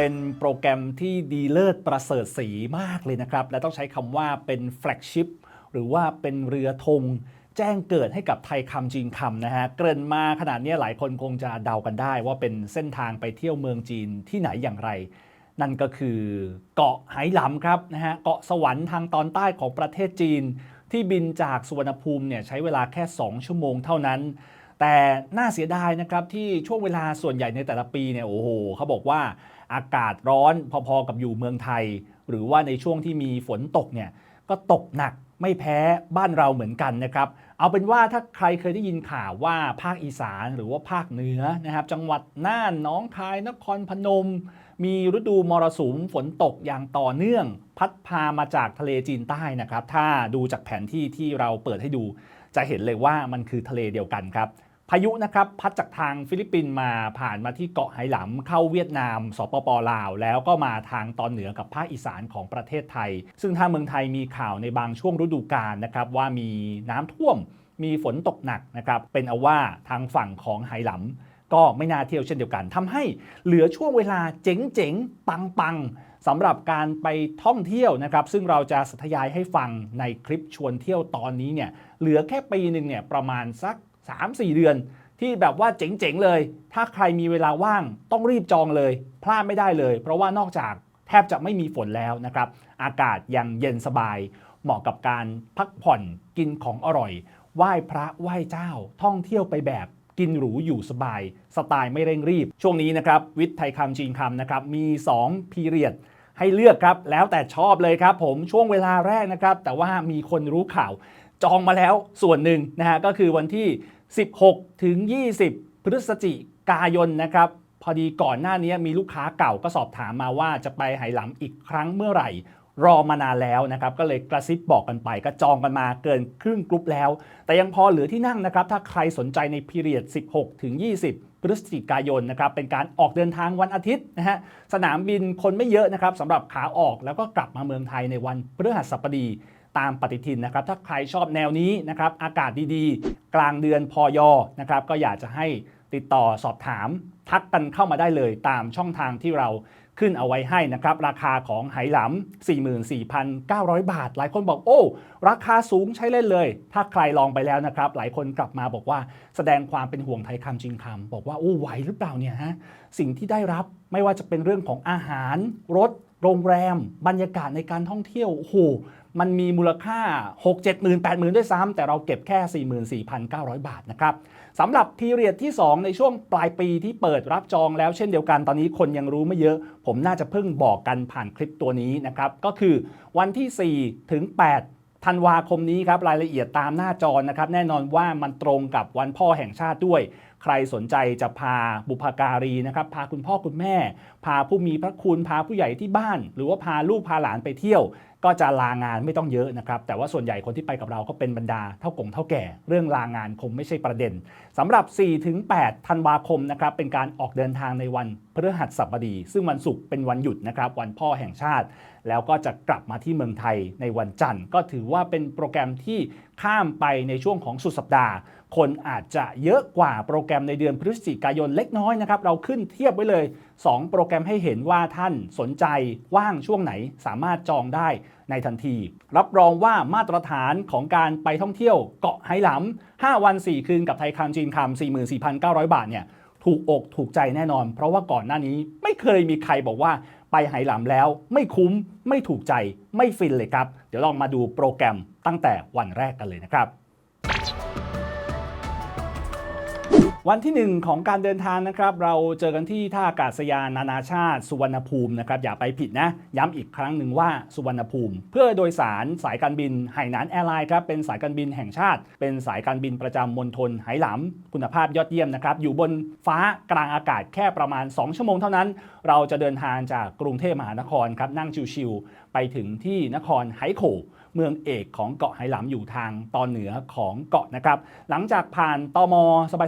เป็นโปรแกรมที่ดีเลิศประเสริฐสีมากเลยนะครับ และต้องใช้คำว่าเป็นแฟลกชิพหรือว่าเป็นเรือธงแจ้งเกิดให้กับไทยคำจีนคำนะฮะ เกริ่นมาขนาดนี้หลายคนคงจะเดากันได้ว่าเป็นเส้นทางไปเที่ยวเมืองจีนที่ไหนอย่างไร นั่นก็คือเกาะไหหลำครับนะฮะ เกาะสวรรค์ทางตอนใต้ของประเทศจีน ที่บินจากสุวรรณภูมิเนี่ยใช้เวลาแค่ 2 ชั่วโมงเท่านั้น แต่น่าเสียดายนะครับที่ช่วงเวลาส่วนใหญ่ในแต่ละปีเนี่ยโอ้โหเขาบอกว่า อากาศร้อนพอๆกับอยู่เมืองไทย หรือว่าในช่วงที่มีฝนตกเนี่ยก็ตกหนักไม่แพ้บ้านเราเหมือนกันนะครับ เอาเป็นว่าถ้าใครเคยได้ยินข่าวว่าภาคอีสานหรือว่าภาคเหนือนะครับ จังหวัดน่านหน้องคายนครพนม มีฤดูมรสุมฝนตกอย่างต่อเนื่อง พัดพามาจากทะเลจีนใต้นะครับ ถ้าดูจากแผนที่ที่เราเปิดให้ดู จะเห็นเลยว่ามันคือทะเลเดียวกันครับ พายุนะครับพัดจากทางฟิลิปปินส์มาผ่านมาที่เกาะไหหลำเข้าเวียดนาม สปปลาว แล้วก็มาทางตอนเหนือกับภาคอีสานของประเทศไทย ซึ่งทางเมืองไทยมีข่าวในบางช่วงฤดูกาลนะครับว่ามีน้ำท่วมมีฝนตกหนักนะครับเป็นเอาว่าทางฝั่งของไหหลำก็ไม่น่าเที่ยวเช่นเดียวกันทำให้เหลือช่วงเวลาเจ๋งๆปังๆสำหรับการไปท่องเที่ยวนะครับ ซึ่งเราจะสธยายให้ฟังในคลิปชวนเที่ยวตอนนี้เนี่ยเหลือแค่ปีหนึ่งเนี่ยประมาณสัก 3-4 เดือน ที่แบบว่าเจ๋งๆเลย ถ้าใครมีเวลาว่างต้องรีบจองเลย พลาดไม่ได้เลย เพราะว่านอกจากแทบจะไม่มีฝนแล้วนะครับ อากาศยังเย็นสบาย เหมาะกับการพักผ่อนกินของอร่อย ไหว้พระไหว้เจ้า ท่องเที่ยวไปแบบกินหรูอยู่สบาย สไตล์ไม่เร่งรีบ ช่วงนี้นะครับวิทย์ไทยคำจีนคำนะครับมี 2 พีเรียดให้เลือกครับ แล้วแต่ชอบเลยครับผมช่วงเวลาแรกนะครับ แต่ว่ามีคนรู้ข่าวจองมาแล้วส่วนหนึ่งนะฮะก็คือวันที่ 16 ถึง 20 พฤศจิกายนนะครับ พอดีก่อนหน้านี้มีลูกค้าเก่าก็สอบถามมาว่าจะไปไหหลำอีกครั้งเมื่อไหร่ รอมานานแล้วนะครับ ก็เลยกระซิบบอกกันไปก็จองกันมาเกินครึ่งกรุ๊ปแล้ว แต่ยังพอเหลือที่นั่งนะครับ ถ้าใครสนใจในพีเรียด 16 ถึง 20พฤศจิกายนนะครับเป็นการออกเดินทางวันอาทิตย์นะฮะสนามบินคนไม่เยอะนะครับสำหรับขาออกแล้วก็กลับมาเมืองไทยในวันพฤหัสบดี ตามปฏิทินนะครับ ถ้าใครชอบแนวนี้นะครับ อากาศดีๆ กลางเดือนพอยอนะครับ ก็อยากจะให้ติดต่อสอบถาม ทักกันเข้ามาได้เลยตามช่องทางที่เราขึ้นเอาไว้ให้นะครับ ราคาของไหหลำ44,900 บาท หลายคนบอกโอ้ ราคาสูงใช้เล่นเลย ถ้าใครลองไปแล้วนะครับ หลายคนกลับมาบอกว่าแสดงความเป็นห่วงไทยคำจริงคำบอกว่าโอ้ไหวหรือเปล่าเนี่ยฮะสิ่งที่ได้รับไม่ว่าจะเป็นเรื่องของอาหารรถโรงแรม บรรยากาศในการท่องเที่ยวโอ้โห มันมีมูลค่า 6 7 0 0 0 8 0 0 0 0 ด้วยซ้ำแต่เราเก็บแค่ 44,900 บาทนะครับสำหรับพีเรียดที่ 2 ในช่วงปลายปีที่เปิดรับจองแล้วเช่นเดียวกันตอนนี้คนยังรู้ไม่เยอะ ผมน่าจะเพิ่งบอกกันผ่านคลิปตัวนี้นะครับก็คือวันที่ 4 ถึง 8ธันวาคมนี้ครับรายละเอียดตามหน้าจอนะครับ แน่นอนว่ามันตรงกับวันพ่อแห่งชาติด้วย ใครสนใจจะพาบุพการีนะครับ พาคุณพ่อคุณแม่ พาผู้มีพระคุณพาผู้ใหญ่ที่บ้าน หรือว่าพาลูกพาหลานไปเที่ยว ก็จะลางานไม่ต้องเยอะนะครับแต่ว่าส่วนใหญ่คนที่ไปกับเราก็เป็นบรรดาเท่ากงเท่าแก่ เรื่องลางานคงไม่ใช่ประเด็น สำหรับ 4-8 ธันวาคมนะครับเป็นการออกเดินทางในวันพฤหัสบดี ซึ่งวันศุกร์เป็นวันหยุดนะครับวันพ่อแห่งชาติ แล้วก็จะกลับมาที่เมืองไทยในวันจันทร์ ก็ถือว่าเป็นโปรแกรมที่ข้ามไปในช่วงของสุดสัปดาห์ คนอาจจะเยอะกว่าโปรแกรมในเดือนพฤศจิกายนเล็กน้อยนะครับเราขึ้นเทียบไว้เลย 2 โปรแกรมให้เห็นว่าท่านสนใจว่างช่วงไหนสามารถจองได้ ในทันที รับรองว่ามาตรฐานของการไปท่องเที่ยวเกาะไหหลำ5วัน 4 คืนกับไทยคำจีนคำ44,900 บาทเนี่ยถูกอกถูกใจแน่นอน เพราะว่าก่อนหน้านี้ไม่เคยมีใครบอกว่าไปไหหลำแล้ว ไม่คุ้มไม่ถูกใจไม่ฟินเลยครับ เดี๋ยวลองมาดูโปรแกรมตั้งแต่วันแรกกันเลยนะครับ วันที่ 1 ของการเดินทางนะครับ เราเจอกันที่ท่าอากาศยานนานาชาติสุวรรณภูมินะครับ อย่าไปผิดนะ ย้ำอีกครั้งหนึ่งว่าสุวรรณภูมิ เพื่อโดยสารสายการบินไหหนานแอร์ไลน์ครับเป็นสายการบินแห่งชาติ เป็นสายการบินประจำมณฑลไหหลำคุณภาพยอดเยี่ยมนะครับ อยู่บนฟ้ากลางอากาศแค่ประมาณ 2 ชั่วโมงเท่านั้น เราจะเดินทางจากกรุงเทพมหานครครับนั่งชิวๆไปถึงที่นครไหโข เมืองเอกของเกาะไหหลำอยู่ทางตอนเหนือของเกาะนะครับหลังจากผ่านตอม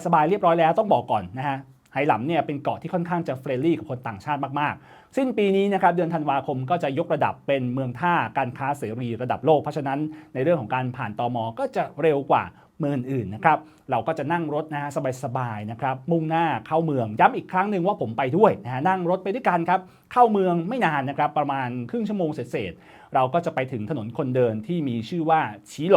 สบายๆเรียบร้อยแล้วต้องบอกก่อนนะฮะไหหลำเนี่ยเป็นเกาะที่ค่อนข้างจะเฟรนลี่กับคนต่างชาติมากๆ สิ้นปีนี้นะครับเดือนธันวาคมก็จะยกระดับเป็นเมืองท่าการค้าเสรีระดับโลก เพราะฉะนั้นในเรื่องของการผ่านตอมก็จะเร็วกว่าเมืองอื่นนะครับ เราก็จะนั่งรถนะฮะสบายๆนะครับ มุ่งหน้าเข้าเมืองย้ำอีกครั้งหนึ่งว่าผมไปด้วยนะฮะนั่งรถไปด้วยกันครับ เข้าเมืองไม่นานนะครับ ประมาณครึ่งชั่วโมงเศษๆ เราก็จะไปถึงถนนคนเดินที่มีชื่อว่าฉีโหล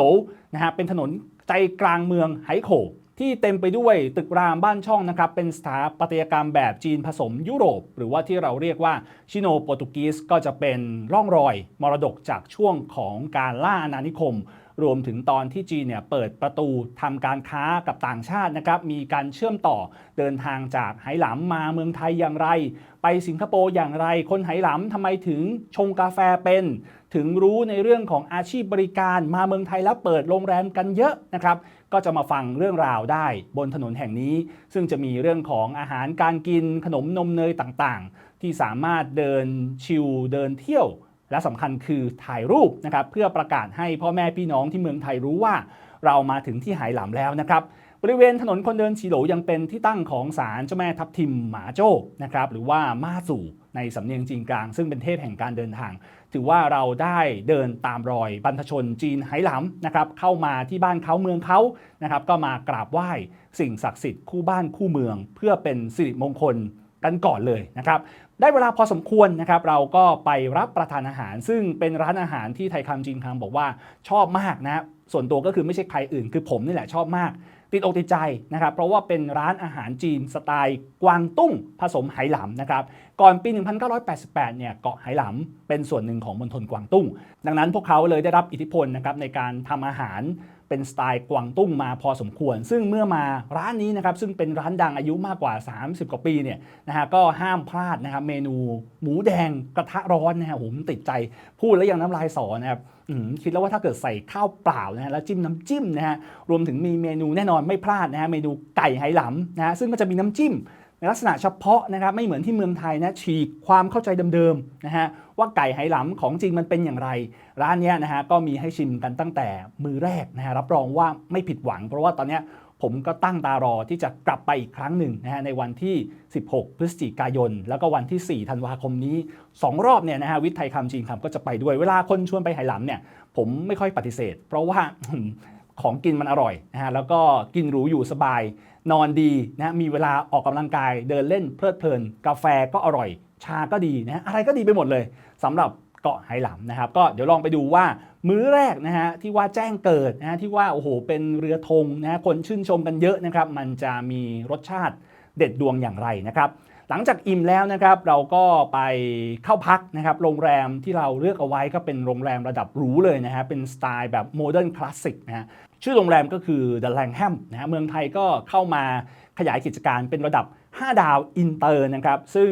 นะฮะเป็นถนนใจกลางเมืองไหโขที่เต็มไปด้วยตึกรามบ้านช่องนะครับ เป็นสถาปัตยกรรมแบบจีนผสมยุโรป หรือว่าที่เราเรียกว่าชิโนโปรตุกีสก็จะเป็นร่องรอยมรดกจากช่วงของการล่าอาณานิคม รวมถึงตอนที่จีนเนี่ยเปิดประตูทำการค้ากับต่างชาตินะครับ มีการเชื่อมต่อเดินทางจากไหหลำมาเมืองไทยอย่างไร ไปสิงคโปร์อย่างไร คนไหหลำทำไมถึงชงกาแฟเป็น ถึงรู้ในเรื่องของอาชีพบริการมาเมืองไทยแล้วเปิดโรงแรมกันเยอะนะครับ ก็จะมาฟังเรื่องราวได้บนถนนแห่งนี้ ซึ่งจะมีเรื่องของอาหารการกินขนมนมเนยต่างๆ ที่สามารถเดินชิลเดินเที่ยว และสำคัญคือถ่ายรูปนะครับเพื่อประกาศให้พ่อแม่พี่น้องที่เมืองไทยรู้ว่า เรามาถึงที่ไหหลำแล้วนะครับบริเวณถนนคนเดินฉีโหลยังเป็นที่ตั้งของศาลเจ้าแม่ทับทิมหมาโจ้นะครับหรือว่ามาสู่ในสำเนียงจีนกลาง ซึ่งเป็นเทพแห่งการเดินทาง ถือว่าเราได้เดินตามรอยบรรพชนจีนไหหลำนะครับเข้ามาที่บ้านเขาเมืองเขานะครับก็มากราบไหว้สิ่งศักดิ์สิทธิ์คู่บ้านคู่เมือง เพื่อเป็นสิริมงคลกันก่อนเลยนะครับได้เวลาพอสมควรนะครับ เราก็ไปรับประทานอาหาร ซึ่งเป็นร้านอาหารที่ไทยคำจีนคำบอกว่าชอบมากนะส่วนตัวก็คือไม่ใช่ใครอื่น คือผมนี่แหละชอบมาก ติดอกติดใจนะครับ เพราะว่าเป็นร้านอาหารจีนสไตล์กวางตุ้งผสมไหหลำนะครับ ก่อนปี 1988 เนี่ยเกาะไหหลำเป็นส่วนหนึ่งของมณฑลกวางตุ้ง ดังนั้นพวกเขาเลยได้รับอิทธิพลนะครับในการทำอาหาร เป็นสไตล์กวางตุ้งมาพอสมควร ซึ่งเมื่อมาร้านนี้นะครับซึ่งเป็นร้านดังอายุมากกว่า 30 กว่าปีเนี่ยนะฮะก็ห้ามพลาดนะครับเมนูหมูแดงกระทะร้อนนะฮะผมติดใจพูดแล้วยังน้ำลายสอนะครับคิดแล้วว่าถ้าเกิดใส่ข้าวเปล่านะฮะแล้วจิ้มน้ำจิ้มนะฮะรวมถึงมีเมนูแน่นอนไม่พลาดนะฮะเมนูไก่ไหหลำนะฮะซึ่งก็จะมีน้ำจิ้ม ลักษณะเฉพาะนะครับไม่เหมือนที่เมืองไทยนะฉีกความเข้าใจเดิมๆนะฮะว่าไก่ไหหลำของจริงมันเป็นอย่างไร ร้านนี้นะฮะก็มีให้ชิมกันตั้งแต่มือแรกนะฮะรับรองว่าไม่ผิดหวัง เพราะว่าตอนนี้ผมก็ตั้งตารอที่จะกลับไปอีกครั้งหนึ่งนะฮะในวันที่ 16 พฤศจิกายน แล้วก็วันที่ 4 ธันวาคมนี้ 2 รอบเนี่ยนะฮะวิทย์ไทยคำจีนคำก็จะไปด้วยเวลาคนชวนไปไหหลำเนี่ยผมไม่ค่อยปฏิเสธ เพราะว่าของกินมันอร่อยนะฮะแล้วก็กินหรูอยู่สบาย นอนดีนะมีเวลาออกกำลังกายเดินเล่นเพลิดเพลิน กาแฟก็อร่อย ชาก็ดีนะอะไรก็ดีไปหมดเลยสำหรับเกาะไหหลำนะครับ ก็เดี๋ยวลองไปดูว่ามื้อแรกนะฮะที่ว่าแจ้งเกิดนะฮะที่ว่าโอ้โหเป็นเรือธงนะฮะคนชื่นชมกันเยอะนะครับ มันจะมีรสชาติเด็ดดวงอย่างไรนะครับ หลังจากอิ่มแล้วนะครับ เราก็ไปเข้าพักนะครับ โรงแรมที่เราเลือกเอาไว้ก็เป็นโรงแรมระดับหรูเลยนะฮะเป็นสไตล์แบบโมเดิร์นคลาสสิกนะฮะ ชื่อโรงแรมก็คือ The Langham นะฮะเมืองไทยก็เข้ามาขยายกิจการเป็นระดับ 5 ดาวอินเตอร์นะครับ ซึ่ง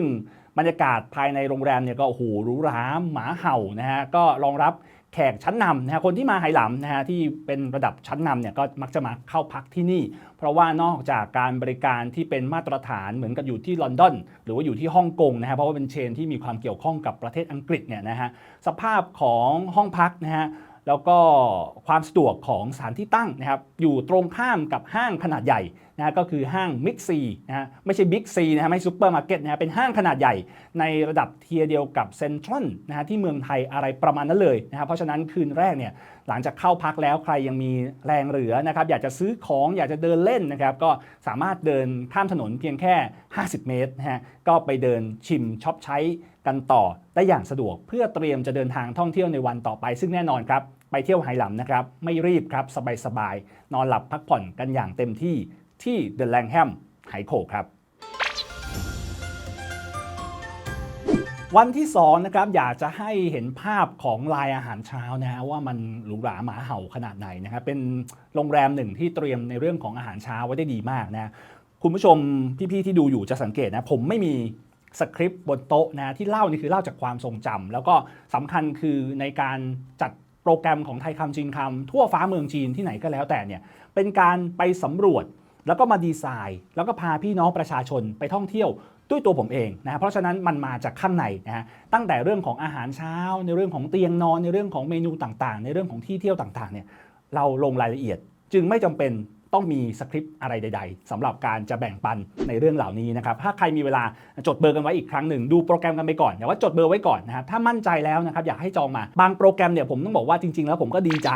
บรรยากาศภายในโรงแรมเนี่ยก็โอ้โหหรูหราหมาเห่านะฮะก็รองรับแขกชั้นนำนะฮะคนที่มาไหหลำนะฮะที่เป็นระดับชั้นนำเนี่ยก็มักจะมาเข้าพักที่นี่ เพราะว่านอกจากการบริการที่เป็นมาตรฐานเหมือนกับอยู่ที่ลอนดอนหรือว่าอยู่ที่ฮ่องกงนะฮะเพราะว่าเป็นเชนที่มีความเกี่ยวข้องกับประเทศอังกฤษเนี่ยนะฮะสภาพของห้องพักนะฮะ แล้วก็ความสะดวกของสถานที่ตั้งนะครับอยู่ตรงข้ามกับห้างขนาดใหญ่นะก็คือห้างมิกซีนะฮะไม่ใช่บิ๊กซีนะฮะไม่ซูเปอร์มาร์เก็ตนะฮะเป็นห้างขนาดใหญ่ในระดับเทียเดียวกับเซ็นทรัลนะฮะที่เมืองไทยอะไรประมาณนั้นเลยนะครับเพราะฉะนั้นคืนแรกเนี่ยหลังจากเข้าพักแล้วใครยังมีแรงเหลือนะครับอยากจะซื้อของอยากจะเดินเล่นนะครับก็สามารถเดินข้ามถนนเพียงแค่ 50 เมตรนะฮะก็ไปเดินชิมช็อปใช้กันต่อได้อย่างสะดวก เพื่อเตรียมจะเดินทางท่องเที่ยวในวันต่อไป ซึ่งแน่นอนครับไปเที่ยวไหหลำนะครับไม่รีบครับสบายๆนอนหลับพักผ่อนกันอย่างเต็มที่ ที่ The Langham ไหโขครับ วันที่2นะครับอยากจะให้เห็นภาพของลายอาหารเช้านะฮะว่ามันหรูหราหมาเห่าขนาดไหนนะครับเป็นโรงแรมหนึ่งที่เตรียมในเรื่องของอาหารเช้าไว้ได้ดีมากนะคุณผู้ชมพี่ๆที่ดูอยู่จะสังเกตนะผมไม่มีสคริปต์บนโต๊ะนะที่เล่านี่คือเล่าจากความทรงจำแล้วก็สำคัญคือในการจัดโปรแกรมของไทยคำจีนคำทั่วฟ้าเมืองจีนที่ไหนก็แล้วแต่เนี่ยเป็นการไปสำรวจ แล้วก็มาดีไซน์ แล้วก็พาพี่น้องประชาชนไปท่องเที่ยวด้วยตัวผมเองนะเพราะฉะนั้นมันมาจากข้างในนะฮะตั้งแต่เรื่องของอาหารเช้า ในเรื่องของเตียงนอนในเรื่องของเมนูต่างๆ ในเรื่องของที่เที่ยวต่างๆเนี่ยเราลงรายละเอียด จึงไม่จำเป็นต้องมีสคริปต์อะไรใด ๆสำหรับการจะแบ่งปันในเรื่องเหล่านี้นะครับถ้าใครมีเวลาจดเบอร์กันไว้อีกครั้งหนึ่งดูโปรแกรมกันไปก่อนแต่ว่าจดเบอร์ไว้ก่อนนะครับถ้ามั่นใจแล้วนะครับอยากให้จองมาบางโปรแกรมเนี่ยผมต้องบอกว่าจริง ๆ แล้วผมก็ดีใจ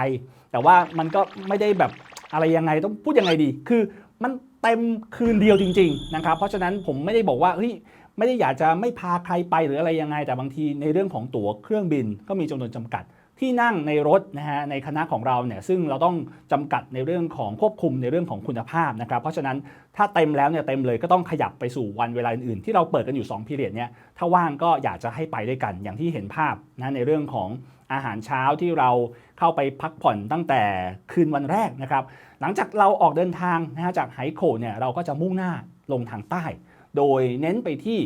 แต่ว่ามันก็ไม่ได้แบบ อะไรยังไงต้องพูดยังไงดี คือมันเต็มคืนเดียวจริงๆนะครับเพราะฉะนั้นผมไม่ได้บอกว่าเฮ้ยไม่ได้อยากจะไม่พาใครไปหรืออะไรยังไง แต่บางทีในเรื่องของตั๋วเครื่องบินก็มีจำนวนจำกัดที่นั่งในรถนะฮะในคณะของเราเนี่ยซึ่งเราต้องจำกัดในเรื่องของควบคุมในเรื่องของคุณภาพนะครับเพราะฉะนั้นถ้าเต็มแล้วเนี่ยเต็มเลยก็ต้องขยับไปสู่วันเวลาอื่นๆที่เราเปิดกันอยู่2พีเรียดเนี่ยถ้าว่างก็อยากจะให้ไปด้วยกันอย่างที่เห็นภาพนะในเรื่องของ อาหารเช้าที่เราเข้าไปพักผ่อนตั้งแต่คืนวันแรกนะครับ หลังจากเราออกเดินทางนะฮะจากไฮโคเนี่ยเราก็จะมุ่งหน้าลงทางใต้ โดยเน้นไปที่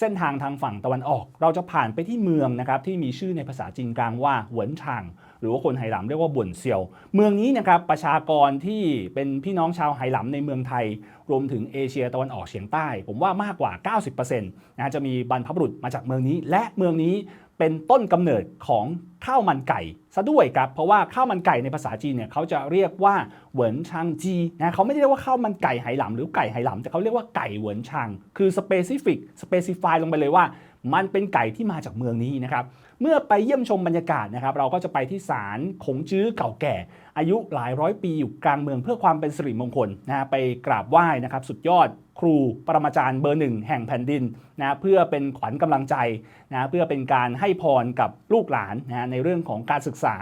เส้นทางทางฝั่งตะวันออก เราจะผ่านไปที่เมืองนะครับที่มีชื่อในภาษาจีนกลางว่าหวนชางหรือว่าคนไหหลำเรียกว่าบ่วนเซียว เมืองนี้นะครับประชากรที่เป็นพี่น้องชาวไหหลำในเมืองไทย รวมถึงเอเชียตะวันออกเฉียงใต้ ผมว่ามากกว่า 90%นะฮะจะมีบรรพบุรุษมาจากเมืองนี้ และเมืองนี้ เป็นต้นกำเนิดของข้าวมันไก่ซะด้วยครับ เพราะว่าข้าวมันไก่ในภาษาจีนเนี่ยเขาจะเรียกว่าเหวินชางจีนะเขาไม่ได้เรียกว่าข้าวมันไก่ไหหลำหรือไก่ไหหลำแต่เขาเรียกว่าไก่เหวินชางคือ specific specify ลงไปเลยว่า มันเป็นไก่ที่มาจากเมืองนี้นะครับ เมื่อไปเยี่ยมชมบรรยากาศนะครับเราก็จะไปที่ศาลคงจื้อเก่าแก่ อายุหลายร้อยปีอยู่กลางเมืองเพื่อความเป็นสิริมงคลนะฮะไปกราบไหว้นะครับสุดยอดครูปรมาจารย์เบอร์หนึ่งแห่งแผ่นดินนะเพื่อเป็นขวัญกำลังใจนะเพื่อเป็นการให้พรกับลูกหลานนะในเรื่องของการศึกษา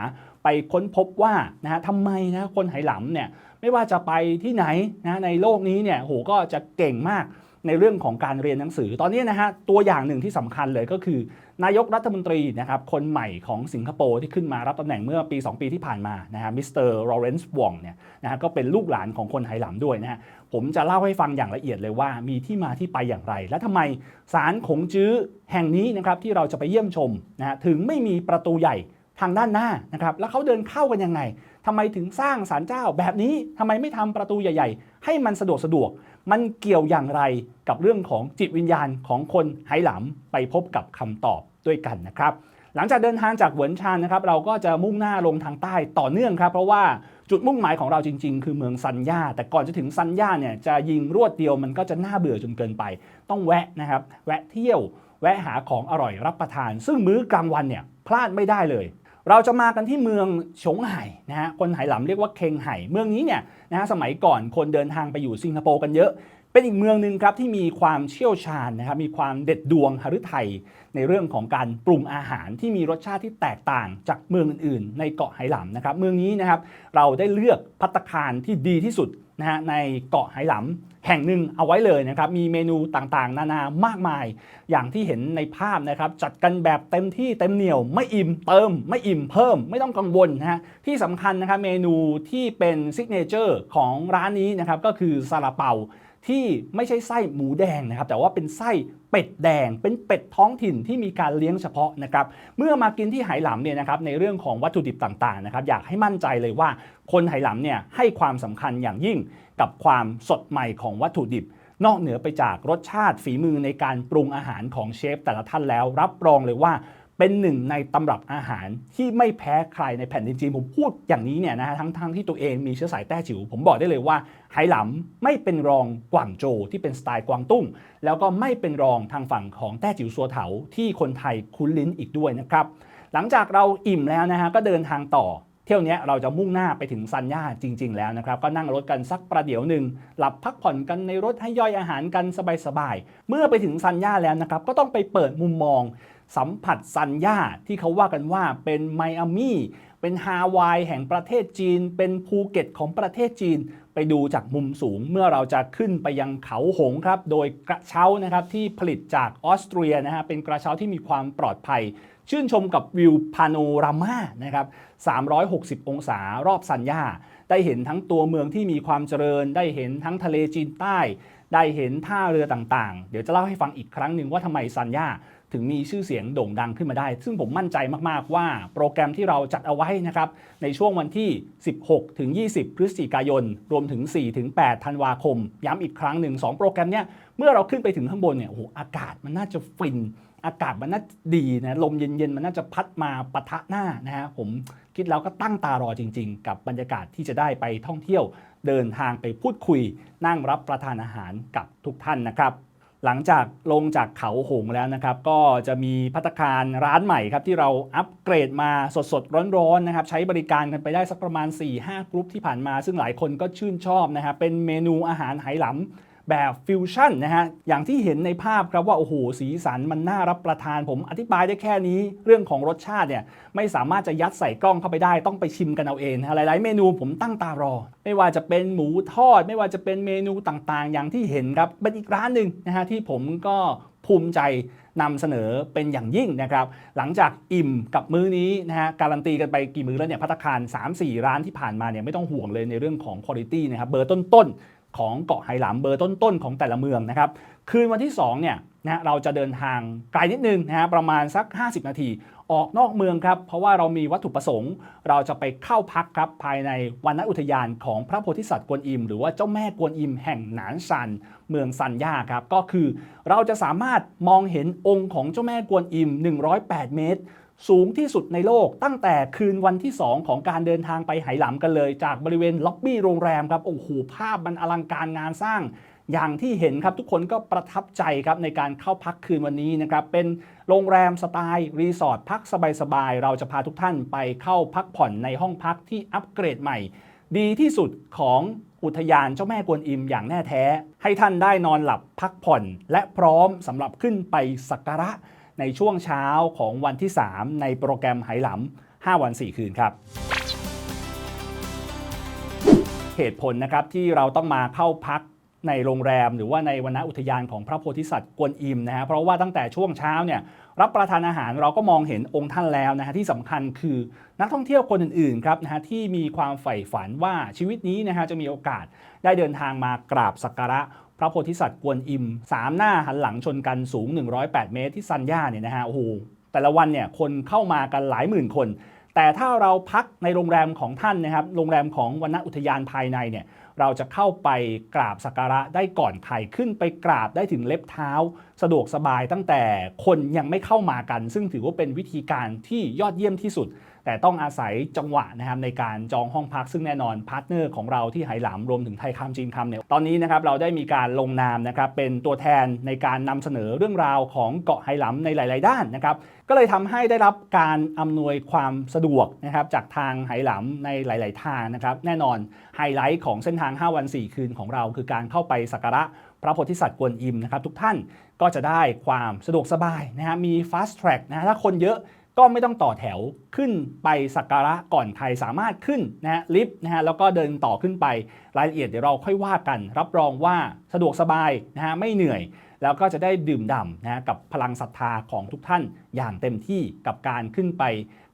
ไปค้นพบว่านะฮะทำไมนะคนไหหลำเนี่ยไม่ว่าจะไปที่ไหนนะในโลกนี้เนี่ยโหก็จะเก่งมาก ในเรื่องของการเรียนหนังสือ ตอนนี้นะฮะตัวอย่างหนึ่งที่สำคัญเลยก็คือ นายกรัฐมนตรีนะครับคนใหม่ของสิงคโปร์ที่ขึ้นมารับตำแหน่งเมื่อปี 2 ปีที่ผ่านมานะฮะมิสเตอร์ลอเรนซ์วองเนี่ยนะฮะก็เป็นลูกหลานของคนไหหลำด้วยนะฮะผมจะเล่าให้ฟังอย่างละเอียดเลยว่ามีที่มาที่ไปอย่างไร และทำไมศาลขงจื้อแห่งนี้นะครับที่เราจะไปเยี่ยมชมนะฮะถึงไม่มีประตูใหญ่ทางด้านหน้านะครับแล้วเขาเดินเข้ากันยังไงทำไมถึงสร้างศาลเจ้าแบบนี้ทำไมไม่ทำประตูใหญ่ ๆ ให้มันสะดวกสะดวก มันเกี่ยวอย่างไรกับเรื่องของจิตวิญญาณของคนไหหลำไปพบกับคำตอบด้วยกันนะครับ หลังจากเดินทางจากหวนชานนะครับ เราก็จะมุ่งหน้าลงทางใต้ต่อเนื่องครับ เพราะว่าจุดมุ่งหมายของเราจริง ๆ คือเมืองซันย่า แต่ก่อนจะถึงซันย่าเนี่ยจะยิงรวดเดียวมันก็จะน่าเบื่อจนเกินไป ต้องแวะนะครับ แวะเที่ยว แวะหาของอร่อยรับประทาน ซึ่งมื้อกลางวันเนี่ยพลาดไม่ได้เลย เราจะมากันที่เมืองฉงไห่นะฮะคนไหหลำเรียกว่าเคงไห่ เมืองนี้เนี่ยนะฮะสมัยก่อนคนเดินทางไปอยู่สิงคโปร์กันเยอะ เป็นอีกเมืองหนึ่งครับที่มีความเชี่ยวชาญนะครับมีความเด็ดดวงหฤทัยในเรื่องของการปรุงอาหารที่มีรสชาติที่แตกต่างจากเมืองอื่นๆ ในเกาะไหหลำนะครับเมืองนี้นะครับเราได้เลือกพัตตาคารที่ดีที่สุด นะฮะในเกาะไหหลำแห่งหนึ่งเอาไว้เลยนะครับมีเมนูต่างๆ นานามากมาย อย่างที่เห็นในภาพนะครับจัดกันแบบเต็มที่เต็มเหนียวไม่อิ่มเติม ไม่อิ่มเพิ่ม ไม่ต้องกังวลนะฮะที่สำคัญนะครับเมนูที่เป็นซิกเนเจอร์ของร้านนี้นะครับก็คือซาลาเปา ที่ไม่ใช่ไส้หมูแดงนะครับแต่ว่าเป็นไส้เป็ดแดง เป็นเป็ดท้องถิ่นที่มีการเลี้ยงเฉพาะนะครับเมื่อมากินที่ไหหลำเนี่ยนะครับในเรื่องของวัตถุดิบต่างๆนะครับอยากให้มั่นใจเลยว่าคนไหหลำเนี่ยให้ความสำคัญอย่างยิ่งกับความสดใหม่ของวัตถุดิบ นอกเหนือไปจากรสชาติฝีมือในการปรุงอาหารของเชฟแต่ละท่านแล้ว รับรองเลยว่า เป็นหนึ่งในตำรับอาหารที่ไม่แพ้ใครในแผ่นดินจีนผมพูดอย่างนี้เนี่ยนะฮะทั้งทั้งที่ตัวเองมีเชื้อสายแต้จิ๋วผมบอกได้เลยว่าไหหลำไม่เป็นรองกวางโจวที่เป็นสไตล์กวางตุ้ง แล้วก็ไม่เป็นรองทางฝั่งของแต้จิ๋วซัวเถาที่คนไทยคุ้นลิ้นอีกด้วยนะครับหลังจากเราอิ่มแล้วนะฮะก็เดินทางต่อเที่ยวเนี้ยเราจะมุ่งหน้าไปถึงซันย่าจริง ๆ แล้วนะครับ ก็นั่งรถกันสักประเดี๋ยวหนึ่งหลับพักผ่อนกันในรถให้ย่อยอาหารกันสบายๆ เมื่อไปถึงซันย่าแล้วนะครับ ก็ต้องไปเปิดมุมมอง สัมผัสซันย่าที่เขาว่ากันว่าเป็นไมอามี่ เป็นฮาวายแห่งประเทศจีน เป็นภูเก็ตของประเทศจีน ไปดูจากมุมสูงเมื่อเราจะขึ้นไปยังเขาหงครับ โดยกระเช้านะครับที่ผลิตจากออสเตรียนะฮะเป็นกระเช้าที่มีความปลอดภัย ชื่นชมกับวิวพาโนรามานะครับ 360 องศารอบซันย่าได้เห็นทั้งตัวเมืองที่มีความเจริญ ได้เห็นทั้งทะเลจีนใต้ ได้เห็นท่าเรือต่างๆ เดี๋ยวจะเล่าให้ฟังอีกครั้งหนึ่งว่าทำไมซันย่า ถึงมีชื่อเสียงโด่งดังขึ้นมาได้ ซึ่งผมมั่นใจมาก ๆ ว่าโปรแกรมที่เราจัดเอาไว้นะครับในช่วงวันที่ 16 ถึง 20 พฤศจิกายน รวมถึง 4 ถึง 8 ธันวาคม ย้ำอีกครั้งหนึ่งสองโปรแกรมเนี้ยเมื่อเราขึ้นไปถึงข้างบนเนี่ยโอ้โหอากาศมันน่าจะฟิน อากาศมันน่าดีนะลมเย็น ๆ มันน่าจะพัดมาปะทะหน้านะฮะผมคิดแล้วก็ตั้งตารอจริง ๆ กับบรรยากาศที่จะได้ไปท่องเที่ยว เดินทางไปพูดคุย นั่งรับประทานอาหารกับทุกท่านนะครับ หลังจากลงจากเขาหงแล้วนะครับ ก็จะมีพัตคารร้านใหม่ครับที่เราอัปเกรดมาสดๆร้อนๆนะครับ ใช้บริการกันไปได้สักประมาณ 4-5 กรุ๊ปที่ผ่านมา ซึ่งหลายคนก็ชื่นชอบนะครับเป็นเมนูอาหารไหหลำ แบบฟิวชั่นนะฮะ อย่างที่เห็นในภาพครับว่า โอ้โห สีสันมันน่ารับประทานผมอธิบายได้แค่นี้เรื่องของรสชาติเนี่ย ไม่สามารถจะยัดใส่กล้องเข้าไปได้ต้องไปชิมกันเอาเองนะหลายๆเมนูผมตั้งตารอ ไม่ว่าจะเป็นหมูทอด ไม่ว่าจะเป็นเมนูต่างๆ อย่างที่เห็นครับเป็นอีกร้านหนึ่งนะฮะที่ผมก็ภูมิใจนำเสนอเป็นอย่างยิ่งนะครับ หลังจากอิ่มกับมื้อนี้นะฮะการันตีกันไปกี่มื้อแล้วเนี่ยพัตตาคาร 3-4 ร้านที่ผ่านมาเนี่ยไม่ต้องห่วงเลยในเรื่องของคุณภาพนะครับเบอร์ต้นๆ ของเกาะไหหลำเบอร์ต้นๆของแต่ละเมืองนะครับ คืนวันที่2เนี่ยนะเราจะเดินทางไกลนิดนึงนะฮะประมาณสัก 50 นาที ออกนอกเมืองครับเพราะว่าเรามีวัตถุประสงค์ เราจะไปเข้าพักครับภายในวันนอุทยานของพระโพธิสัตว์กวนอิม หรือว่าเจ้าแม่กวนอิมแห่งหนานซัน เมืองซันย่าครับก็คือเราจะสามารถมองเห็นองค์ของเจ้าแม่กวนอิม 108 เมตร สูงที่สุดในโลกตั้งแต่คืนวันที่ 2 ของการเดินทางไปไหหลำกันเลย จากบริเวณล็อบบี้โรงแรมครับโอ้โหภาพมันอลังการงานสร้าง อย่างที่เห็นครับทุกคนก็ประทับใจครับในการเข้าพักคืนวันนี้นะครับเป็นโรงแรมสไตล์รีสอร์ทพักสบายๆเราจะพาทุกท่านไปเข้าพักผ่อนในห้องพักที่อัปเกรดใหม่ ดีที่สุดของอุทยานเจ้าแม่กวนอิมอย่างแน่แท้ ให้ท่านได้นอนหลับพักผ่อน และพร้อมสำหรับขึ้นไปสักการะ ในช่วงเช้าของวันที่ 3 ในโปรแกรมไหหลำ5 วัน 4 คืนครับ เหตุผลนะครับที่เราต้องมาเข้าพักในโรงแรม หรือว่าในวนอุทยานของพระโพธิสัตว์กวนอิมนะฮะเพราะว่าตั้งแต่ช่วงเช้าเนี่ยรับประทานอาหารเราก็มองเห็นองค์ท่านแล้วนะฮะที่สำคัญคือนักท่องเที่ยวคนอื่นๆครับนะฮะที่มีความใฝ่ฝันว่าชีวิตนี้นะฮะจะมีโอกาสได้เดินทางมากราบสักการะ พระโพธิสัตว์กวนอิมสามหน้าหันหลังชนกันสูง 108 เมตรที่ซันย่าเนี่ยนะฮะโอ้โหแต่ละวันเนี่ยคนเข้ามากันหลายหมื่นคน แต่ถ้าเราพักในโรงแรมของท่านนะครับโรงแรมของวนอุทยานภายในเนี่ยเราจะเข้าไปกราบสักการะได้ก่อนใครขึ้นไปกราบได้ถึงเล็บเท้า สะดวกสบายตั้งแต่คนยังไม่เข้ามากัน ซึ่งถือว่าเป็นวิธีการที่ยอดเยี่ยมที่สุด แต่ต้องอาศัยจังหวะนะครับในการจองห้องพักซึ่งแน่นอนพาร์ทเนอร์ของเราที่ไหหลำรวมถึงไทยคำจีนคำเนี่ยตอนนี้นะครับเราได้มีการลงนามนะครับเป็นตัวแทนในการนำเสนอเรื่องราวของเกาะไหหลำในหลาย ๆ ด้านนะครับก็เลยทำให้ได้รับการอำนวยความสะดวกนะครับจากทางไหหลำในหลาย ๆ ทางนะครับแน่นอนไฮไลท์ของเส้นทาง 5 วัน 4 คืนของเรา คือการเข้าไปสักการะพระโพธิสัตว์กวนอิมนะครับทุกท่านก็จะได้ความสะดวกสบายนะฮะมี fast track นะฮะถ้าคนเยอะ ก็ไม่ต้องต่อแถวขึ้นไปสักการะก่อนใครสามารถขึ้นนะฮะลิฟต์นะฮะแล้วก็เดินต่อขึ้นไปรายละเอียดเดี๋ยวเราค่อยว่ากัน รับรองว่าสะดวกสบายนะฮะไม่เหนื่อย แล้วก็จะได้ดื่มด่ำนะฮะกับพลังศรัทธาของทุกท่านอย่างเต็มที่กับการขึ้นไป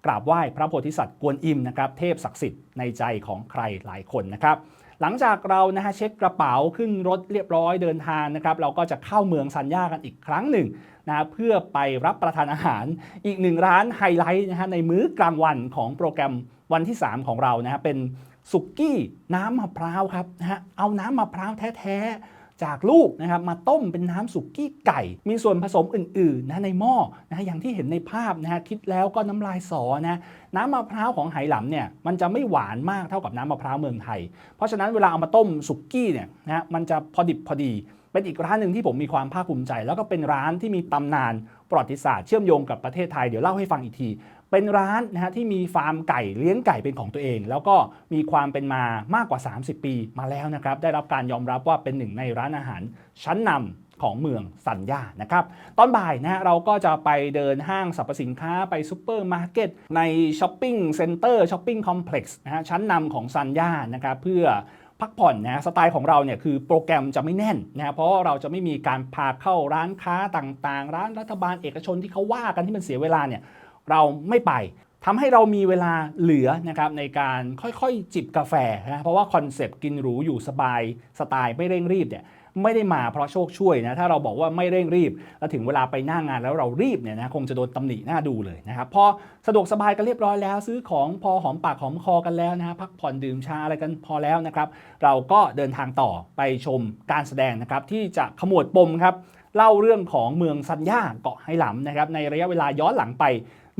กราบไหว้พระโพธิสัตว์กวนอิมนะครับเทพศักดิ์สิทธิ์ในใจของใครหลายคนนะครับหลังจากเรานะฮะเช็คกระเป๋าขึ้นรถเรียบร้อยเดินทางนะครับเราก็จะเข้าเมืองซันย่ากันอีกครั้งหนึ่ง นะเพื่อไปรับประทานอาหาร อีกหนึ่งร้านไฮไลท์นะฮะในมื้อกลางวันของโปรแกรมวันที่ 3 ของเรานะฮะเป็นสุกี้น้ำมะพร้าวครับนะฮะเอาน้ำมะพร้าวแท้ๆจากลูกนะครับมาต้มเป็นน้ำสุกี้ไก่ มีส่วนผสมอื่นๆนะในหม้อนะฮะอย่างที่เห็นในภาพนะฮะคิดแล้วก็น้ำลายสอนะน้ำมะพร้าวของไหหลำเนี่ยมันจะไม่หวานมากเท่ากับน้ำมะพร้าวเมืองไทย เพราะฉะนั้นเวลาเอามาต้มสุกี้เนี่ยนะฮะมันจะพอดิบพอดี เป็นอีกร้านหนึ่งที่ผมมีความภาคภูมิใจ แล้วก็เป็นร้านที่มีตำนานประวัติศาสตร์เชื่อมโยงกับประเทศไทยเดี๋ยวเล่าให้ฟังอีกที เป็นร้านนะฮะที่มีฟาร์มไก่เลี้ยงไก่เป็นของตัวเอง แล้วก็มีความเป็นมามากกว่า 30 ปีมาแล้วนะครับได้รับการยอมรับว่าเป็นหนึ่งในร้านอาหารชั้นนำของเมืองสัญญานะครับ ตอนบ่ายนะฮะเราก็จะไปเดินห้างสรรพสินค้าไปซูเปอร์มาร์เก็ตในช้อปปิ้งเซ็นเตอร์ช้อปปิ้งคอมเพล็กซ์นะฮะชั้นนำของซันย่านะครับ เพื่อ พักผ่อนนะสไตล์ของเราเนี่ยคือโปรแกรมจะไม่แน่นนะเพราะเราจะไม่มีการพาเข้าร้านค้าต่างๆ ร้านรัฐบาลเอกชนที่เขาว่ากันที่มันเสียเวลาเนี่ยเราไม่ไปทำให้เรามีเวลาเหลือนะครับในการค่อยๆจิบกาแฟนะเพราะว่าคอนเซปต์กินหรูอยู่สบายสไตล์ไม่เร่งรีบเนี่ย ไม่ได้มาเพราะโชคช่วยนะถ้าเราบอกว่าไม่เร่งรีบ แล้วถึงเวลาไปหน้างานแล้วเรารีบเนี่ยนะคงจะโดนตำหนิหน้าดูเลยนะครับพอสะดวกสบายกันเรียบร้อยแล้วซื้อของพอหอมปากหอมคอกันแล้วนะฮะพักผ่อนดื่มชาอะไรกันพอแล้วนะครับเราก็เดินทางต่อไปชมการแสดงนะครับที่จะขมวดปมครับเล่าเรื่องของเมืองซันย่าเกาะไหหลำนะครับในระยะเวลาย้อนหลังไป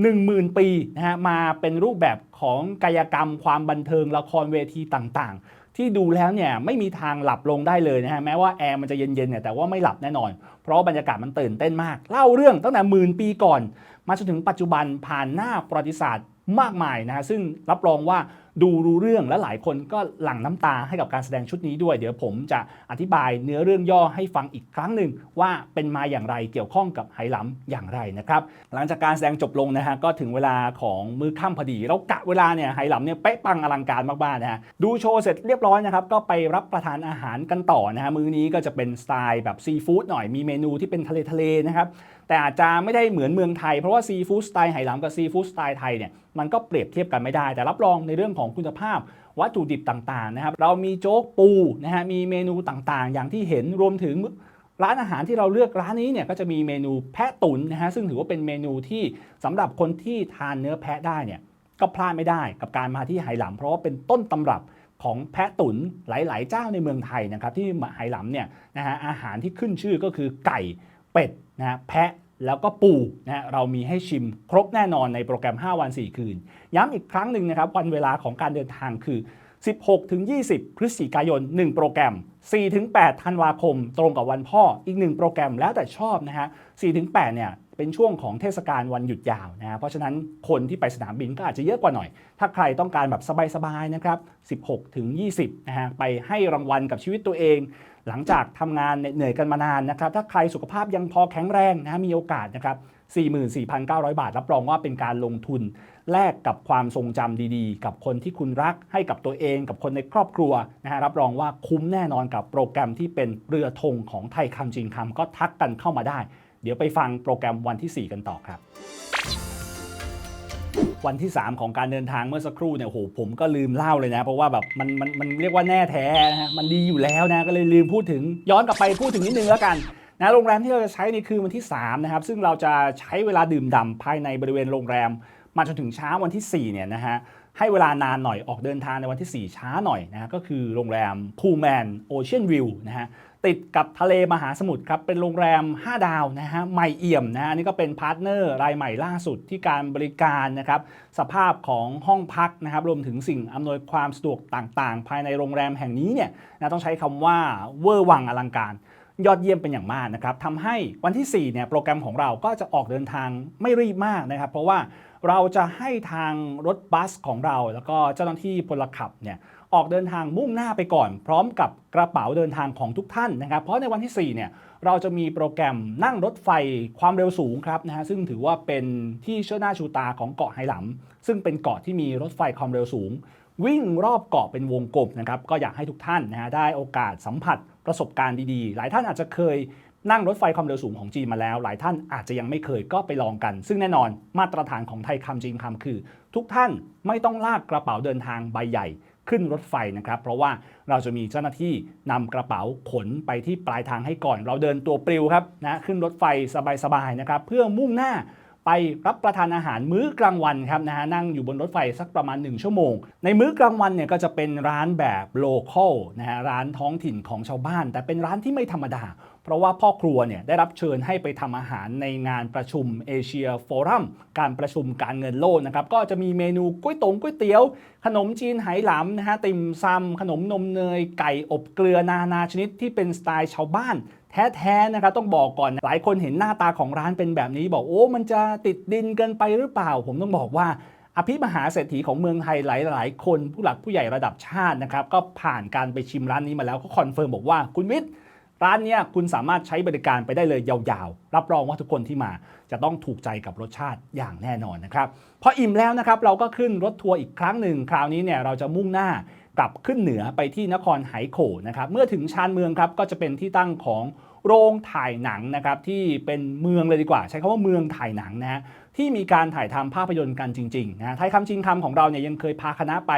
10,000 ปีนะฮะมาเป็นรูปแบบของกายกรรมความบันเทิงละครเวทีต่างๆ ที่ดูแล้วเนี่ยไม่มีทางหลับลงได้เลยนะฮะแม้ว่าแอร์มันจะเย็นๆเนี่ยแต่ว่าไม่หลับแน่นอน เพราะบรรยากาศมันตื่นเต้นมาก เล่าเรื่องตั้งแต่หมื่นปีก่อน มาจนถึงปัจจุบันผ่านหน้าประวัติศาสตร์มากมายนะฮะซึ่งรับรองว่า ดูรู้เรื่องและหลายคนก็หลั่งน้ำตาให้กับการแสดงชุดนี้ด้วย เดี๋ยวผมจะอธิบายเนื้อเรื่องย่อให้ฟังอีกครั้งหนึ่งว่าเป็นมาอย่างไรเกี่ยวข้องกับไหหลำอย่างไรนะครับหลังจากการแสดงจบลงนะฮะก็ถึงเวลาของมือค่ำพอดีเรากะเวลาเนี่ยไหหลำเนี่ยเป๊ะปังอลังการมากๆนะฮะดูโชว์เสร็จเรียบร้อยนะครับก็ไปรับประทานอาหารกันต่อนะฮะมื้อนี้ก็จะเป็นสไตล์แบบซีฟู้ดหน่อยมีเมนูที่เป็นทะเลทะเลนะครับแต่อาจจะไม่ได้เหมือนเมืองไทยเพราะว่าซีฟู้ดสไตล์ไหหลำกับซีฟู้ดสไตล์ไทยเนี่ย มันก็เปรียบเทียบกันไม่ได้ แต่รับรองในเรื่องของคุณภาพวัตถุดิบต่างๆนะครับ เรามีโจ๊กปูนะฮะมีเมนูต่างๆ อย่างที่เห็นรวมถึงร้านอาหารที่เราเลือกร้านนี้เนี่ยก็จะมีเมนูแพะตุ๋นนะฮะซึ่งถือว่าเป็นเมนูที่สำหรับคนที่ทานเนื้อแพะได้เนี่ยก็พลาดไม่ได้กับการมาที่ไหหลำเพราะว่าเป็นต้นตำรับของแพะตุ๋นหลาย ๆ เจ้าในเมืองไทยนะครับที่ไหหลำเนี่ยนะฮะอาหารที่ขึ้นชื่อก็คือไก่เป็ดนะฮะแพะ แล้วก็ปูนะฮะเรามีให้ชิมครบแน่นอนในโปรแกรม 5 วัน 4 คืน ย้ำอีกครั้งหนึ่งนะครับ วันเวลาของการเดินทางคือ 16 ถึง 20 พฤศจิกายน 1 โปรแกรม 4 ถึง 8 ธันวาคม ตรงกับวันพ่ออีก 1 โปรแกรมแล้วแต่ชอบนะฮะ 4 ถึง 8 เนี่ยเป็นช่วงของเทศกาลวันหยุดยาวนะฮะเพราะฉะนั้นคนที่ไปสนามบินก็อาจจะเยอะกว่าหน่อย ถ้าใครต้องการแบบสบายๆนะครับ 16 ถึง 20 นะฮะ ไปให้รางวัลกับชีวิตตัวเอง หลังจากทำงานเหนื่อยกันมานานนะครับ ถ้าใครสุขภาพยังพอแข็งแรงนะมีโอกาสนะครับ44,900 บาท รับรองว่าเป็นการลงทุนแลกกับความทรงจำดีๆ กับคนที่คุณรักให้กับตัวเอง กับคนในครอบครัวนะฮะรับรองว่าคุ้มแน่นอนกับโปรแกรมที่เป็นเรือธงของไทยคำจริงคำก็ทักกันเข้ามาได้ เดี๋ยวไปฟังโปรแกรมวันที่ 4 กันต่อครับ วันที่ 3 ของการเดินทางเมื่อสักครู่เนี่ยโหผมก็ลืมเล่าเลยนะ เพราะว่าแบบมันมันมันเรียกว่าแน่แท้นะฮะมันดีอยู่แล้วนะก็เลยลืมพูดถึงย้อนกลับไปพูดถึงนิดนึงแล้วกันนะโรงแรมที่เราจะใช้ในคืนวันที่3นะครับซึ่งเราจะใช้เวลาดื่มด่ำภายในบริเวณโรงแรม มาจนถึงเช้าวันที่4เนี่ยนะฮะ ให้เวลานานหน่อยออกเดินทางในวันที่ 4 ช้าหน่อยนะก็คือโรงแรมพูแมนโอเชียนวิวนะฮะติดกับทะเลมหาสมุทรครับ เป็นโรงแรม 5 ดาวนะฮะใหม่เอี่ยมนะฮะนนี่ก็เป็นพาร์ทเนอร์รายใหม่ล่าสุดที่การบริการนะครับ สภาพของห้องพักนะครับ รวมถึงสิ่งอำนวยความสะดวกต่างๆ ภายในโรงแรมแห่งนี้เนี่ยนะต้องใช้คำว่าเวอร์วังอลังการยอดเยี่ยมเป็นอย่างมากนะครับทำให้วันที่4เนี่ยโปรแกรมของเราก็จะออกเดินทางไม่รีบมากนะครับ เพราะว่า เราจะให้ทางรถบัสของเรา แล้วก็เจ้าหน้าที่พลขับเนี่ยออกเดินทางมุ่งหน้าไปก่อน พร้อมกับกระเป๋าเดินทางของทุกท่านนะครับ เพราะในวันที่4เนี่ยเราจะมีโปรแกรมนั่งรถไฟความเร็วสูงครับนะฮะซึ่งถือว่าเป็นที่เชื่อหน้าชูตาของเกาะไหหลำซึ่งเป็นเกาะที่มีรถไฟความเร็วสูง วิ่งรอบเกาะเป็นวงกลมนะครับก็อยากให้ทุกท่านนะฮะได้โอกาสสัมผัสประสบการณ์ดีๆ หลายท่านอาจจะเคย นั่งรถไฟความเร็วสูงของจีนมาแล้ว หลายท่านอาจจะยังไม่เคยก็ไปลองกัน ซึ่งแน่นอนมาตรฐานของไทยคำจีนคำคือ ทุกท่านไม่ต้องลากกระเป๋าเดินทางใบใหญ่ขึ้นรถไฟนะครับ เพราะว่าเราจะมีเจ้าหน้าที่นำกระเป๋าขนไปที่ปลายทางให้ก่อน เราเดินตัวปลิวครับนะขึ้นรถไฟสบายๆนะครับ เพื่อมุ่งหน้าไปรับประทานอาหารมื้อกลางวันครับนะฮะนั่งอยู่บนรถไฟสักประมาณ 1 ชั่วโมง ในมื้อกลางวันเนี่ยก็จะเป็นร้านแบบโลคอลนะฮะร้านท้องถิ่นของชาวบ้าน แต่เป็นร้านที่ไม่ธรรมดา เพราะว่าพ่อครัวเนี่ยได้รับเชิญให้ไปทำอาหารในงานประชุมเอเชียโฟรัมการประชุมการเงินโลกนะครับก็จะมีเมนูก๋วยตงก๋วยเตี๋ยว ขนมจีนไหหลำนะฮะติ่มซำขนมนมเนย ไก่อบเกลือนานาชนิดที่เป็นสไตล์ชาวบ้านแท้ๆนะครับต้องบอกก่อน หลายคนเห็นหน้าตาของร้านเป็นแบบนี้บอกโอ้ มันจะติดดินเกินไปหรือเปล่า ผมต้องบอกว่า อภิมหาเศรษฐีของเมืองไทยหลาย ๆ คนผู้หลักผู้ใหญ่ระดับชาตินะครับก็ผ่านการไปชิมร้านนี้มาแล้วก็คอนเฟิร์มบอกว่าคุณวิทย์ ร้านนี้คุณสามารถใช้บริการไปได้เลยยาวๆ รับรองว่าทุกคนที่มาจะต้องถูกใจกับรสชาติอย่างแน่นอนนะครับพออิ่มแล้วนะครับเราก็ขึ้นรถทัวร์อีกครั้งหนึ่งคราวนี้เนี่ยเราจะมุ่งหน้ากลับขึ้นเหนือไปที่นครไหโขนะครับเมื่อถึงชานเมืองครับก็จะเป็นที่ตั้งของ โรงถ่ายหนังนะครับที่เป็นเมืองเลยดีกว่า ใช้คำว่าเมืองถ่ายหนังนะฮะที่มีการถ่ายทำภาพยนตร์กันจริงๆนะไทยคำจริงคำของเราเนี่ยยังเคยพาคณะไป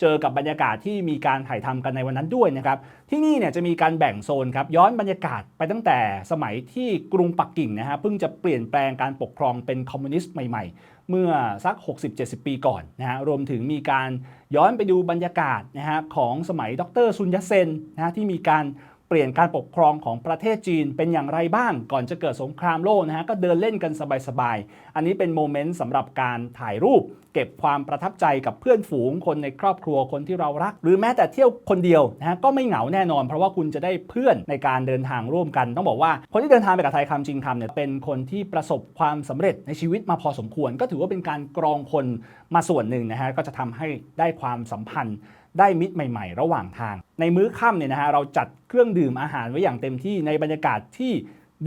เจอกับบรรยากาศที่มีการถ่ายทำกันในวันนั้นด้วยนะครับ ที่นี่เนี่ยจะมีการแบ่งโซนครับย้อนบรรยากาศไปตั้งแต่สมัยที่กรุงปักกิ่งนะฮะเพิ่งจะเปลี่ยนแปลงการปกครองเป็นคอมมิวนิสต์ใหม่ๆ เมื่อสัก 60-70 ปีก่อนนะฮะรวมถึงมีการย้อนไปดูบรรยากาศนะฮะของสมัยดรซุนยัตเซนนะฮะที่มีการ ปลี่ยนการปกครองของประเทศจีนเป็นอย่างไรบ้าง ก่อนจะเกิดสงครามโลกนะฮะก็เดินเล่นกันสบายๆ อันนี้เป็นโมเมนต์สำหรับการถ่ายรูป เก็บความประทับใจกับเพื่อนฝูง คนในครอบครัวคนที่เรารัก หรือแม้แต่เที่ยวคนเดียวนะฮะก็ไม่เหงาแน่นอน เพราะว่าคุณจะได้เพื่อนในการเดินทางร่วมกัน ต้องบอกว่า คนที่เดินทางไปกับไทยคำจริงคำเนี่ยเป็นคนที่ประสบความสำเร็จในชีวิตมาพอสมควร ก็ถือว่าเป็นการกรองคนมาส่วนหนึ่งนะฮะก็จะทำให้ได้ความสัมพันธ์ ได้มิตรใหม่ ๆ ระหว่างทาง ในมื้อค่ำเนี่ยนะฮะเราจัดเครื่องดื่มอาหารไว้อย่างเต็มที่ในบรรยากาศที่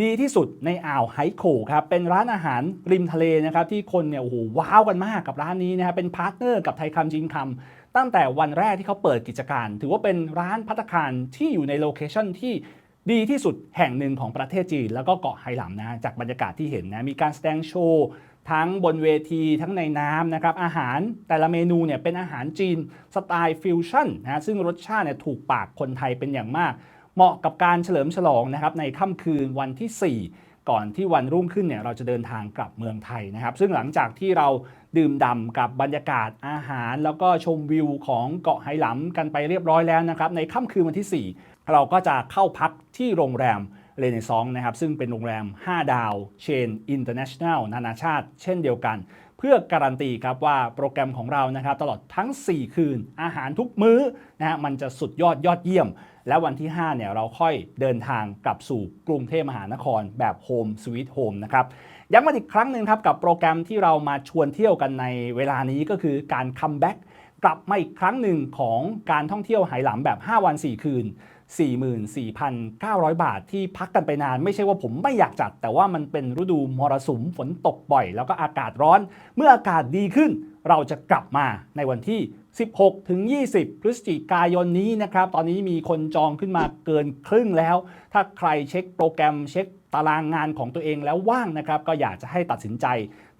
ดีที่สุดในอ่าวไฮโคครับ เป็นร้านอาหารริมทะเลนะครับที่คนเนี่ยโอ้โหว้าวกันมากกับร้านนี้นะฮะเป็นพาร์ทเนอร์กับไทยคำจินคำตั้งแต่วันแรกที่เขาเปิดกิจการ ถือว่าเป็นร้านพัตตาคารที่อยู่ในโลเคชั่นที่ดีที่สุดแห่งหนึ่งของประเทศจีน แล้วก็เกาะไหหลำนะ จากบรรยากาศที่เห็นนะ มีการแสดงโชว์ ทั้งบนเวทีทั้งในน้ำนะครับ อาหารแต่ละเมนูเนี่ยเป็นอาหารจีนสไตล์ฟิวชั่นนะซึ่งรสชาติเนี่ยถูกปากคนไทยเป็นอย่างมาก เหมาะกับการเฉลิมฉลองนะครับในค่ำคืนวันที่ 4ก่อนที่วันรุ่งขึ้นเนี่ยเราจะเดินทางกลับเมืองไทยนะครับ ซึ่งหลังจากที่เราดื่มด่ำกับบรรยากาศอาหาร แล้วก็ชมวิวของเกาะไหหลำกันไปเรียบร้อยแล้วนะครับ ในค่ำคืนวันที่ 4 เราก็จะเข้าพักที่โรงแรม เรเนซองนะครับซึ่งเป็นโรงแรม 5 ดาวเชนอินเตอร์เนชั่นแนลนานาชาติ เช่นเดียวกัน เพื่อการันตีครับว่าโปรแกรมของเรานะครับตลอดทั้ง 4 คืนอาหารทุกมื้อนะฮะมันจะสุดยอดยอดเยี่ยม และวันที่ 5 เนี่ยเราค่อยเดินทางกลับสู่กรุงเทพมหานครแบบโฮมสวีทโฮมนะครับย้ำมาอีกครั้งหนึ่งครับกับโปรแกรมที่เรามาชวนเที่ยวกันในเวลานี้ก็คือการคัมแบ็กกลับมาอีกครั้งหนึ่งของการท่องเที่ยวไหหลำแบบ 5 วัน 4 คืน 44,900 บาทที่พักกันไปนาน ไม่ใช่ว่าผมไม่อยากจัด แต่ว่ามันเป็นฤดูมรสุมฝนตกบ่อย แล้วก็อากาศร้อน เมื่ออากาศดีขึ้น เราจะกลับมาในวันที่ 16 ถึง 20 พฤศจิกายนนี้นะครับ ตอนนี้มีคนจองขึ้นมาเกินครึ่งแล้ว ถ้าใครเช็คโปรแกรมเช็คตารางงานของตัวเองแล้วว่างนะครับ ก็อยากจะให้ตัดสินใจ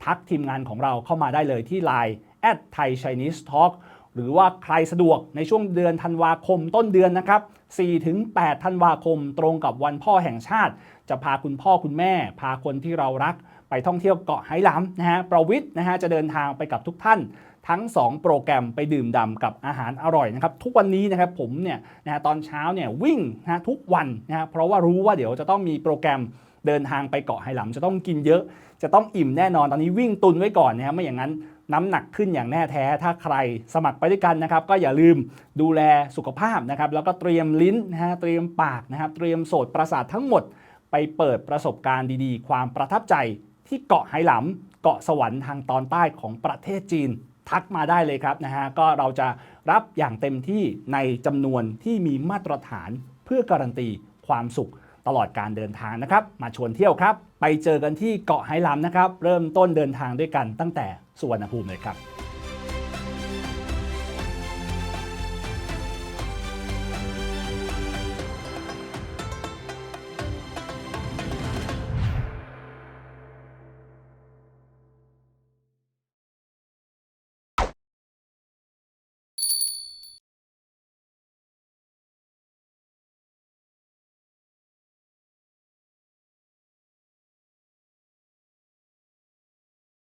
ทักทีมงานของเราเข้ามาได้เลยที่ Line at Thai Chinese Talk หรือว่าใครสะดวกในช่วงเดือนธันวาคมต้นเดือนนะครับ4-8ธันวาคม ตรงกับวันพ่อแห่งชาติ จะพาคุณพ่อคุณแม่ พาคนที่เรารักไปท่องเที่ยวเกาะไหหลำนะฮะ ประวิทย์นะฮะจะเดินทางไปกับทุกท่านทั้ง 2 โปรแกรมไปดื่มด่ำกับอาหารอร่อยนะครับ ทุกวันนี้นะครับผมเนี่ยนะฮะตอนเช้าเนี่ยวิ่งนะฮะทุกวันนะฮะเพราะว่ารู้ว่าเดี๋ยวจะต้องมีโปรแกรมเดินทางไปเกาะไหหลำจะต้องกินเยอะ จะต้องอิ่มแน่นอนตอนนี้วิ่งตุนไว้ก่อนนะครับไม่อย่างนั้น น้ำหนักขึ้นอย่างแน่แท้ ถ้าใครสมัครไปด้วยกันนะครับ ก็อย่าลืมดูแลสุขภาพนะครับ แล้วก็เตรียมลิ้นนะฮะเตรียมปากนะครับ เตรียมโสดประสาททั้งหมด ไปเปิดประสบการณ์ดีๆ ความประทับใจที่เกาะไหหลำเกาะสวรรค์ทางตอนใต้ของประเทศจีน ทักมาได้เลยครับนะฮะก็เราจะรับอย่างเต็มที่ในจำนวนที่มีมาตรฐานเพื่อการันตีความสุข ตลอดการเดินทางนะครับ มาชวนเที่ยวครับ ไปเจอกันที่เกาะไฮลัมนะครับ เริ่มต้นเดินทางด้วยกันตั้งแต่สุวรรณภูมิเลยครับ